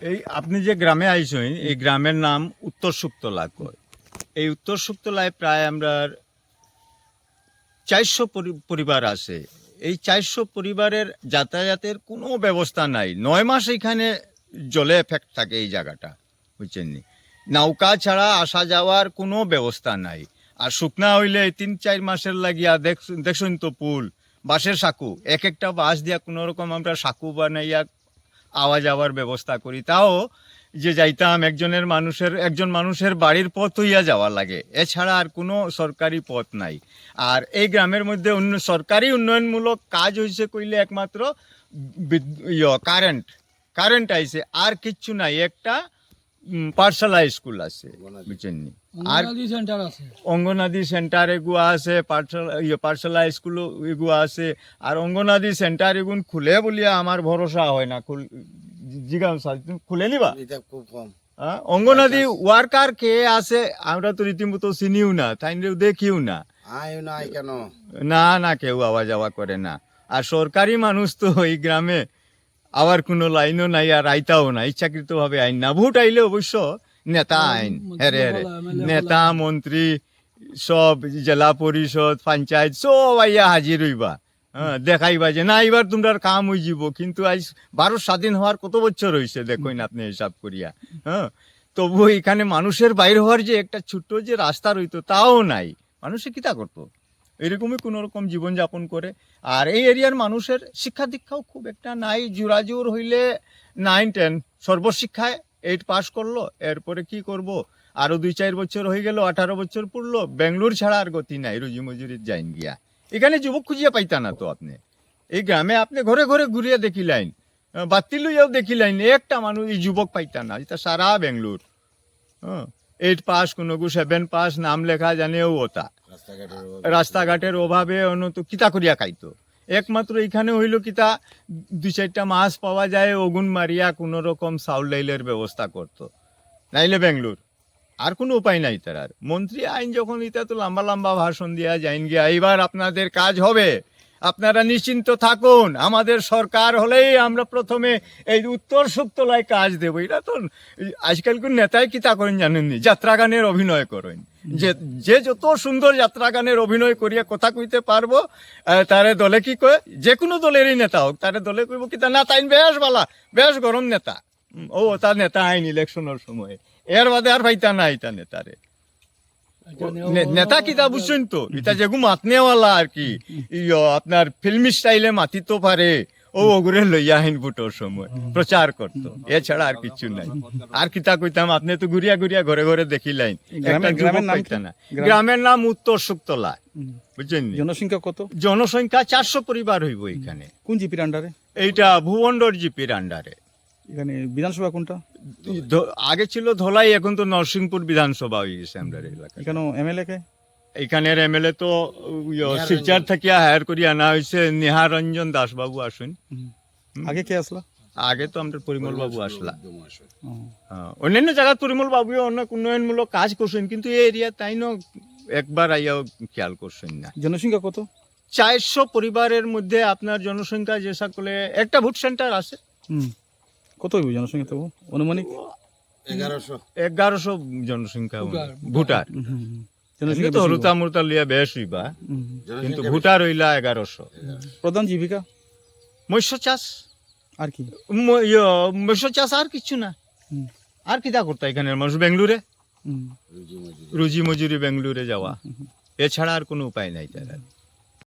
এই আপনি যে গ্রামে আইসেন এই গ্রামের নাম উত্তর শুক্তলা কয়। এই উত্তর শুক্তলায় প্রায় আমরা চারশো পরিবার আছে। এই চারশো পরিবারের যাতায়াতের কোনো ব্যবস্থা নাই। নয় মাস এখানে জলে এফেক্ট থাকে এই জায়গাটা, বুঝছেন নৌকা ছাড়া আসা যাওয়ার কোনো ব্যবস্থা নাই। আর শুকনা হইলে তিন চার মাসের লাগিয়া দেখ দেখছেন তো পুল, বাঁশের সাঁকু। এক একটা বাঁশ দিয়া কোনো রকম আমরা সাঁকু বানাইয়া আওয়া যাওয়ার ব্যবস্থা করি। তাও যে যাইতাম, একজনের মানুষের, একজন মানুষের বাড়ির পথ হইয়া যাওয়া লাগে। এছাড়া আর কোনো সরকারি পথ নাই। আর এই গ্রামের মধ্যে অন্য সরকারি উন্নয়নমূলক কাজ হয়েছে কইলে একমাত্র কারেন্ট কারেন্ট আইছে। আর কিচ্ছু নাই। একটা পাঠশালা স্কুল আছে বুঝছেন আর অঙ্গনাদি সেন্টার আছে। অঙ্গনাদি সেন্টার এগুয়া আছে পাঠশালা ইয়ে পাঠশালা স্কুল এগুয়া আছে আর অঙ্গনাদি সেন্টার এগুন খুলে বলিয়া আমার ভরসা হয় না খুল জিগাম তুমি খুলে নিবা? এটা খুব কম। হ্যাঁ? অঙ্গনাদি ওয়ার্কার কে আছে আমরা তো রীতিমতো চিনিও না তাই দেখিও না। না না কেউ আওয়া যাওয়া করে না। আর সরকারি মানুষ তো এই গ্রামে আবার কোনো লাইনও নাই আর আইতাও না ইচ্ছাকৃত ভাবে আইন না। ভোট আইলে অবশ্য নেতা আইন। হেরে হেরে নেতা মন্ত্রী সব জেলা পরিষদ পঞ্চায়েত সব আইয়া হাজির হইবা। হ্যাঁ দেখাইবা যে না এবার তোমরা কাম হয়ে যাব কিন্তু আজ ভারত স্বাধীন হওয়ার কত বছর হয়েছে দেখুন আপনি হিসাব করিয়া। হ্যাঁ তবু এখানে মানুষের বাইর হওয়ার যে একটা ছোট্ট যে রাস্তা রইতো তাও নাই। মানুষে কিতা করতো? এরকমই কোনো রকম জীবনযাপন করে। আর এই এরিয়ার মানুষের শিক্ষা দীক্ষাও খুব একটা নাই। জোরাজোর হইলে নাইন টেন সর্বশিক্ষায় এইট পাস করল, এরপরে কি করব? আরও দুই, চার বছর হয়ে গেল, আঠারো বছর পড়ল, বেঙ্গলোর ছাড়া আর গতি নাই, রুজি মজুরির যাইন গিয়া। এখানে যুবক খুঁজিয়া পাইতা না তো আপনি। এই গ্রামে আপনি ঘরে ঘরে ঘুরিয়ে দেখিলাইন বাতি লইয়াও দেখিলাইন একটা মানুষ এই যুবক পাইতা না, এটা সারা বেঙ্গলোর। হ্যাঁ এইট পাস কোনো সেভেন পাস নাম লেখা জানেও ওটা। রাস্তাঘাটের অভাবে। অন্যত কিতা করিয়া খাইতো? একমাত্র এখানে হইল কিতা, দুই চারটা মাছ পাওয়া যায়, ওগুন মারিয়া কোনো রকম চাউল ডাইলের ব্যবস্থা করত। নাইলে বেঙ্গলোর। আর কোনো উপায় নাই তার আর। মন্ত্রী আইন যখন ইতা তো লম্বা লম্বা ভাষণ দিয়া যাইন গিয়া, এইবার আপনাদের কাজ হবে। আপনারা নিশ্চিন্ত থাকুন, আমাদের সরকার হলেই আমরা প্রথমে এই উত্তর সুক্তলায় কাজ দেবো। এটা তো আজকাল কোন নেতাই কিতা করেন জানেননি যাত্রা গানের অভিনয় করেন। যে যে যত সুন্দর যাত্রা গানের অভিনয় করিয়া কথা কইতে পারব তারে দলে কি কয়? যে কোনো দলেরই নেতা হোক, তারে দলে কইব কি তা না তাই বেশ বালা, বেশ গরম নেতা। ও তার নেতা আইন ইলেকশনের সময়। এর বাদে আর ভাইতা নাই তা নেতারে। নে- নেতা কিতা বুঝছেন তো এটা যেগু মাতনেওয়ালা আর কি ইয়ো আপনার ফিল্মি স্টাইলে মাতিতে পারে ও ওগুরে লইয়া আইন ভোটের সময় প্রচার করতো এছাড়া আর কিছু নাই আর কিতা কইতাম আপনি তো ঘুরিয়া ঘুরিয়া ঘরে ঘরে দেখিলাইন একটা গ্রামের- নাম না গ্রামের নাম উত্তর শুক্তলা বুঝছেন নি? জনসংখ্যা কত জনসংখ্যা চারশো পরিবার হইব এখানে কোন জিপির আন্ডারে এইটা ভুবন্ডর জিপির আন্ডারে এখানে বিধানসভা কোনটা? আগে ছিল ধলাই এখন তো নরসিংপুর বিধানসভা হয়ে গেছে আমরা এলাকায়। এখানে এমএলএ কে? এখানের এমএলএ তো শিলচর থেকে হায়ার করি আনা হয়েছে নেহা রঞ্জন দাস বাবু আসুন আগে কে আসলা? আগে তো আমাদের পরিমল বাবু আসলা। হ্যাঁ, অন্যান্য জায়গায় পরিমল বাবু অনেক উন্নয়নমূলক কাজ করছেন কিন্তু এই এরিয়া তাই না একবার আইয়াও খেয়াল করছেন না। জনসংখ্যা কত? চারশো পরিবারের মধ্যে আপনার জনসংখ্যা যে সকলে একটা ভোট সেন্টার আছে। হুম। কত হইব জনসংখ্যা তবু? অনুমানিক? এগারোশো। এগারোশো জনসংখ্যা ভোটার। জনসংখ্যা তো হরুতা মুরতা লিয়া বেশ হইবা কিন্তু ভোটার হইলা এগারোশো। প্রধান জীবিকা? মৎস্য চাষ। আর কি? ইয়ো, মৎস্য চাষ আর কিছু না। আর কিতা করতা এখানের মানুষ বেঙ্গলুরে? রুজি মজুরি। বেঙ্গলুরে যাওয়া। এছাড়া আর কোনো উপায় নাই তার। আর।